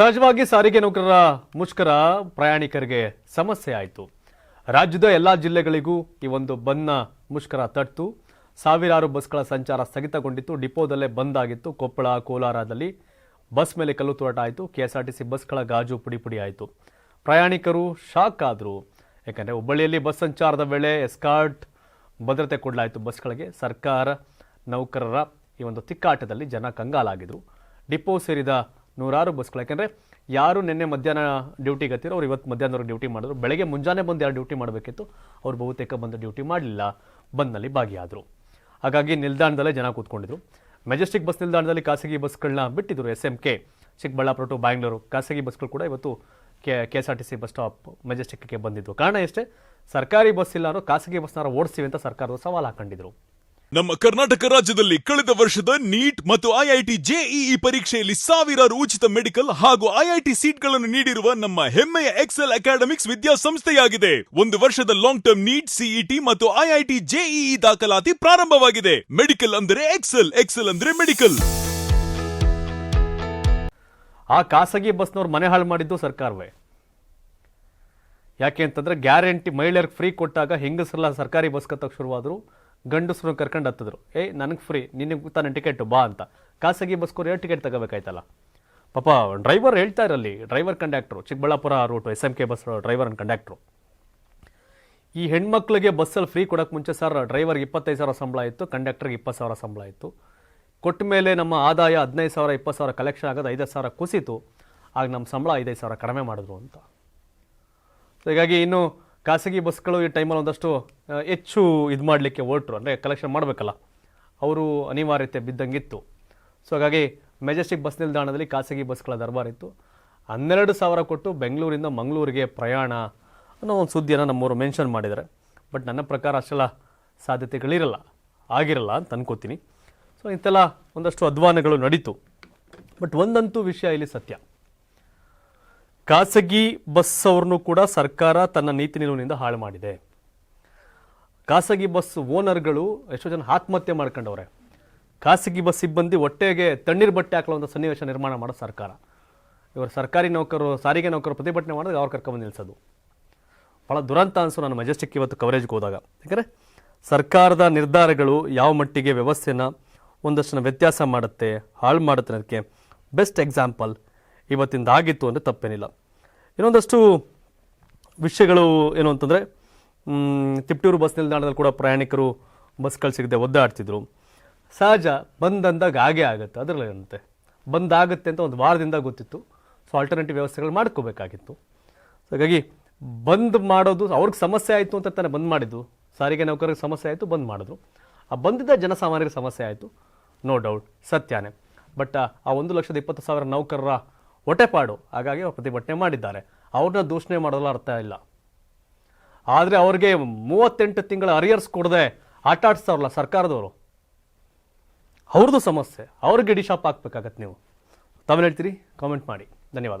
ಸಹಜವಾಗಿ ಸಾರಿಗೆ ನೌಕರರ ಮುಷ್ಕರ ಪ್ರಯಾಣಿಕರಿಗೆ ಸಮಸ್ಯೆ ಆಯಿತು. ರಾಜ್ಯದ ಎಲ್ಲ ಜಿಲ್ಲೆಗಳಿಗೂ ಈ ಒಂದು ಬಂದ್ನ ಮುಷ್ಕರ ತಟ್ಟು ಸಾವಿರಾರು ಬಸ್ಗಳ ಸಂಚಾರ ಸ್ಥಗಿತಗೊಂಡಿತ್ತು. ಡಿಪೋದಲ್ಲೇ ಬಂದ್ ಆಗಿತ್ತು. ಕೊಪ್ಪಳ, ಕೋಲಾರದಲ್ಲಿ ಬಸ್ ಮೇಲೆ ಕಲ್ಲು ತೂರಾಟ ಆಯಿತು. ಕೆಎಸ್ಆರ್ಟಿಸಿ ಬಸ್ಗಳ ಗಾಜು ಪುಡಿ ಪುಡಿ ಆಯಿತು. ಪ್ರಯಾಣಿಕರು ಶಾಕ್ ಆದರು. ಯಾಕಂದರೆ ಹುಬ್ಬಳ್ಳಿಯಲ್ಲಿ ಬಸ್ ಸಂಚಾರದ ವೇಳೆ ಎಸ್ಕಾರ್ಟ್ ಭದ್ರತೆ ಕೊಡಲಾಯಿತು ಬಸ್ಗಳಿಗೆ. ಸರ್ಕಾರ ನೌಕರರ ಈ ಒಂದು ತಿಕ್ಕಾಟದಲ್ಲಿ ಜನ ಕಂಗಾಲಾಗಿದ್ರು. ಡಿಪೋ ಸೇರಿದ ನೂರಾರು ಬಸ್ಗಳು. ಯಾಕೆಂದರೆ ಯಾರು ನಿನ್ನೆ ಮಧ್ಯಾಹ್ನ ಡ್ಯೂಟಿಗೆ ಹತ್ತಿರೋ ಅವ್ರು ಇವತ್ತು ಮಧ್ಯಾಹ್ನವರೆಗೆ ಡ್ಯೂಟಿ ಮಾಡಿದ್ರು. ಬೆಳಗ್ಗೆ ಮುಂಜಾನೆ ಬಂದು ಯಾರು ಡ್ಯೂಟಿ ಮಾಡಬೇಕಿತ್ತು, ಅವ್ರು ಬಹುತೇಕ ಬಂದು ಡ್ಯೂಟಿ ಮಾಡಲಿಲ್ಲ, ಬಂದ್ನಲ್ಲಿ ಭಾಗಿಯಾದರು. ಹಾಗಾಗಿ ನಿಲ್ದಾಣದಲ್ಲೇ ಜನ ಕೂತ್ಕೊಂಡಿದ್ರು. ಮೆಜೆಸ್ಟಿಕ್ ಬಸ್ ನಿಲ್ದಾಣದಲ್ಲಿ ಖಾಸಗಿ ಬಸ್ಗಳನ್ನ ಬಿಟ್ಟಿದ್ರು S M K Chikkaballapur to Bangalore. ಖಾಸಗಿ ಬಸ್ಗಳು ಕೂಡ ಇವತ್ತು K K S R T C bus stop ಮೆಜೆಸ್ಟಿಕ್ಗೆ ಬಂದಿದ್ವು ಕಾರಣ ಎಷ್ಟೇ, ಸರ್ಕಾರಿ ಬಸ್ ಇಲ್ಲ ಖಾಸಗಿ ಬಸ್ನಾರ ಓಡಿಸ್ತೀವಿ ಅಂತ ಸರ್ಕಾರದ ಸವಾಲು ಹಾಕೊಂಡಿದ್ರು. ನಮ್ಮ ಕರ್ನಾಟಕ ರಾಜ್ಯದಲ್ಲಿ ಕಳೆದ ವರ್ಷದ ನೀಟ್ ಮತ್ತು ಐಐಟಿ ಜೆಇಇ ಪರೀಕ್ಷೆಯಲ್ಲಿ ಸಾವಿರಾರು ಉಚಿತ ಮೆಡಿಕಲ್ ಹಾಗೂ ಐಐಟಿ ಸೀಟ್ಗಳನ್ನು ನೀಡಿರುವ ನಮ್ಮ ಹೆಮ್ಮೆಯ ಎಕ್ಸೆಲ್ ಅಕಾಡೆಮಿಕ್ಸ್ ವಿದ್ಯಾಸಂಸ್ಥೆಯಾಗಿದೆ. ಒಂದು ವರ್ಷದ ಲಾಂಗ್ ಟರ್ಮ್ ನೀಟ್, ಸಿಇಟಿ ಮತ್ತು ಐಐಟಿ ಜೆಇಇ ದಾಖಲಾತಿ ಪ್ರಾರಂಭವಾಗಿದೆ. ಮೆಡಿಕಲ್ ಅಂದರೆ ಎಕ್ಸೆಲ್ ಎಕ್ಸೆಲ್ ಅಂದ್ರೆ ಮೆಡಿಕಲ್. ಆ ಖಾಸಗಿ ಬಸ್ನವ್ರು ಮನೆ ಹಾಳು ಮಾಡಿದ್ದು ಸರ್ಕಾರವೇ. ಯಾಕೆ ಅಂತಂದ್ರೆ ಗ್ಯಾರಂಟಿ ಮಹಿಳೆಯರಿಗೆ ಫ್ರೀ ಕೊಟ್ಟಾಗ ಹೆಂಗಸರೆಲ್ಲ ಸರ್ಕಾರಿ ಬಸ್ ಕತ್ತಕ್ಕೆ ಶುರುವಾದ್ರು. ಗಂಡಸರು ಕರ್ಕೊಂಡು ಹತ್ತಿದ್ರು, ಏಯ್, ನನಗೆ ಫ್ರೀ ನಿನಗೆ ತಾನೆ ಟಿಕೆಟ್, ಬಾ ಅಂತ. ಖಾಸಗಿ ಬಸ್ಕೋರು ಎರಡು ಟಿಕೆಟ್ ತಗೋಬೇಕಾಯ್ತಲ್ಲ. ಪಾಪ, ಡ್ರೈವರ್ ಹೇಳ್ತಾ ಇರಲಿ driver conductor Chikkaballapur route S M K bus driver and conductor ಈ ಹೆಣ್ಮಕ್ಳಿಗೆ ಬಸ್ಸಲ್ಲಿ ಫ್ರೀ ಕೊಡೋಕೆ ಮುಂಚೆ ಸರ್ ಡ್ರೈವರ್ಗೆ ಇಪ್ಪತ್ತೈದು ಸಾವಿರ ಸಂಬಳ ಇತ್ತು ಕಂಡಕ್ಟರ್ಗೆ ಇಪ್ಪತ್ತು ಸಾವಿರ ಸಂಬಳ ಇತ್ತು. ಕೊಟ್ಟ ಮೇಲೆ ನಮ್ಮ ಆದಾಯ ಹದಿನೈದು ಸಾವಿರ, ಇಪ್ಪತ್ತು ಸಾವಿರ ಕಲೆಕ್ಷನ್ ಆಗೋದು ಐದು ಸಾವಿರ ಕುಸಿತು, ಆಗ ನಮ್ಮ ಸಂಬಳ ಐದೈದು ಸಾವಿರ ಕಡಿಮೆ ಮಾಡಿದ್ರು ಅಂತ. ಸೊ ಹೀಗಾಗಿ ಇನ್ನು ಖಾಸಗಿ ಬಸ್ಗಳು ಈ ಟೈಮಲ್ಲಿ ಒಂದಷ್ಟು ಹೆಚ್ಚು ಇದು ಮಾಡಲಿಕ್ಕೆ ಹೊರಟರು. ಅಂದರೆ ಕಲೆಕ್ಷನ್ ಮಾಡಬೇಕಲ್ಲ. ಅವರು ಅನಿವಾರ್ಯತೆ ಬಿದ್ದಂಗಿತ್ತು. ಸೊ ಹಾಗಾಗಿ ಮೆಜೆಸ್ಟಿಕ್ ಬಸ್ ನಿಲ್ದಾಣದಲ್ಲಿ ಖಾಸಗಿ ಬಸ್ಗಳ ದರ್ಬಾರಿತ್ತು ಹನ್ನೆರಡು ಸಾವಿರ ಕೊಟ್ಟು ಬೆಂಗಳೂರಿಂದ ಮಂಗಳೂರಿಗೆ ಪ್ರಯಾಣ ಅನ್ನೋ ಒಂದು ಸುದ್ದಿಯನ್ನು ನಮ್ಮವರು ಮೆನ್ಷನ್ ಮಾಡಿದ್ದಾರೆ. ಬಟ್ ನನ್ನ ಪ್ರಕಾರ ಅಷ್ಟೆಲ್ಲ ಸಾಧ್ಯತೆಗಳಿರಲ್ಲ. ಆಗಿರಲ್ಲ ಅಂತ ಅನ್ಕೋತೀನಿ. ಸೊ ಇಂತೆಲ್ಲ ಒಂದಷ್ಟು ಅಧ್ವಾನಗಳು ನಡೀತು. ಬಟ್ ಒಂದಂತೂ ವಿಷಯ ಇಲ್ಲಿ ಸತ್ಯ. ಖಾಸಗಿ ಬಸ್ ಅವ್ರನ್ನು ಕೂಡ ಸರ್ಕಾರ ತನ್ನ ನೀತಿ ನಿಲುವಿನಿಂದ ಹಾಳು ಮಾಡಿದೆ. ಖಾಸಗಿ ಬಸ್ ಓನರ್ಗಳು ಎಷ್ಟೋ ಜನ ಆತ್ಮಹತ್ಯೆ ಮಾಡ್ಕೊಂಡವ್ರೆ. ಖಾಸಗಿ ಬಸ್ ಸಿಬ್ಬಂದಿ ಹೊಟ್ಟೆಗೆ ತಣ್ಣೀರು ಬಟ್ಟೆ ಹಾಕುವಂಥ ಸನ್ನಿವೇಶ ನಿರ್ಮಾಣ ಮಾಡೋ ಸರ್ಕಾರ. ಇವರು ಸರ್ಕಾರಿ ನೌಕರರು, ಸಾರಿಗೆ ನೌಕರರು ಪ್ರತಿಭಟನೆ ಮಾಡಿದಾಗ ಅವ್ರು ಕರ್ಕೊಂಡು ನಿಲ್ಲಿಸೋದು ಭಾಳ ದುರಂತ ಅನಿಸು ನಾನು ಮೆಜೆಸ್ಟಿಕ್ ಇವತ್ತು ಕವರೇಜ್ಗೆ ಹೋದಾಗ. ಯಾಕಂದರೆ ಸರ್ಕಾರದ ನಿರ್ಧಾರಗಳು ಯಾವ ಮಟ್ಟಿಗೆ ವ್ಯವಸ್ಥೆನ ಒಂದಷ್ಟು ವ್ಯತ್ಯಾಸ ಮಾಡುತ್ತೆ, ಹಾಳು ಮಾಡುತ್ತೆ ಅದಕ್ಕೆ ಬೆಸ್ಟ್ ಎಕ್ಸಾಂಪಲ್ ಇವತ್ತಿಂದ ಆಗಿತ್ತು ಅಂದರೆ ತಪ್ಪೇನಿಲ್ಲ. ಇನ್ನೊಂದಷ್ಟು ವಿಷಯಗಳು ಏನು ಅಂತಂದರೆ ತಿಪ್ಟೂರು ಬಸ್ ನಿಲ್ದಾಣದಲ್ಲಿ ಕೂಡ ಪ್ರಯಾಣಿಕರು ಬಸ್ಗಳು ಸಿಗದೆ ಒದ್ದಾಡ್ತಿದ್ರು. ಸಹಜ, ಬಂದಂದಾಗ ಹಾಗೆ ಆಗುತ್ತೆ ಅದರಲ್ಲಿ ಏನಂತೆ ಬಂದಾಗುತ್ತೆ ಅಂತ ಒಂದು ವಾರದಿಂದ ಗೊತ್ತಿತ್ತು. ಸೊ ಆಲ್ಟರ್ನೇಟಿವ್ ವ್ಯವಸ್ಥೆಗಳು ಮಾಡ್ಕೋಬೇಕಾಗಿತ್ತು. ಸೊ ಹಾಗಾಗಿ ಬಂದ್ ಮಾಡೋದು, ಅವ್ರಿಗೆ ಸಮಸ್ಯೆ ಆಯಿತು ಅಂತ ತಾನೇ ಬಂದ್ ಮಾಡಿದ್ದು. ಸಾರಿಗೆ ನೌಕರರಿಗೆ ಸಮಸ್ಯೆ ಆಯಿತು, ಬಂದ್ ಮಾಡಿದ್ರು. ಆ ಬಂದಿದ್ದ ಜನಸಾಮಾನ್ಯರಿಗೆ ಸಮಸ್ಯೆ ಆಯಿತು. ನೋ ಡೌಟ್ ಸತ್ಯನೇ. ಬಟ್ ಆ ಒಂದು ಲಕ್ಷದ ಇಪ್ಪತ್ತು ಸಾವಿರ ನೌಕರರ ಹೊಟ್ಟೆಪಾಡು. ಹಾಗಾಗಿ ಅವ್ರು ಪ್ರತಿಭಟನೆ ಮಾಡಿದ್ದಾರೆ. ಅವ್ರನ್ನ ದೂಷಣೆ ಮಾಡೋಲ್ಲ ಅರ್ಥ ಇಲ್ಲ. ಆದರೆ ಅವ್ರಿಗೆ ಮೂವತ್ತೆಂಟು ತಿಂಗಳ ಅರಿಯರ್ಸ್ ಕೊಡದೆ ಆಟ ಆಡಿಸ್ತಾರಲ್ಲ ಸರ್ಕಾರದವರು? ಅವ್ರದ್ದು ಸಮಸ್ಯೆ. ಅವ್ರಿಗೆ ಡಿಶಾಪ್ ಹಾಕ್ಬೇಕಾಗತ್ತೆ ನೀವು. ತಾವೇನು ಹೇಳ್ತೀರಿ? ಕಾಮೆಂಟ್ ಮಾಡಿ. ಧನ್ಯವಾದ.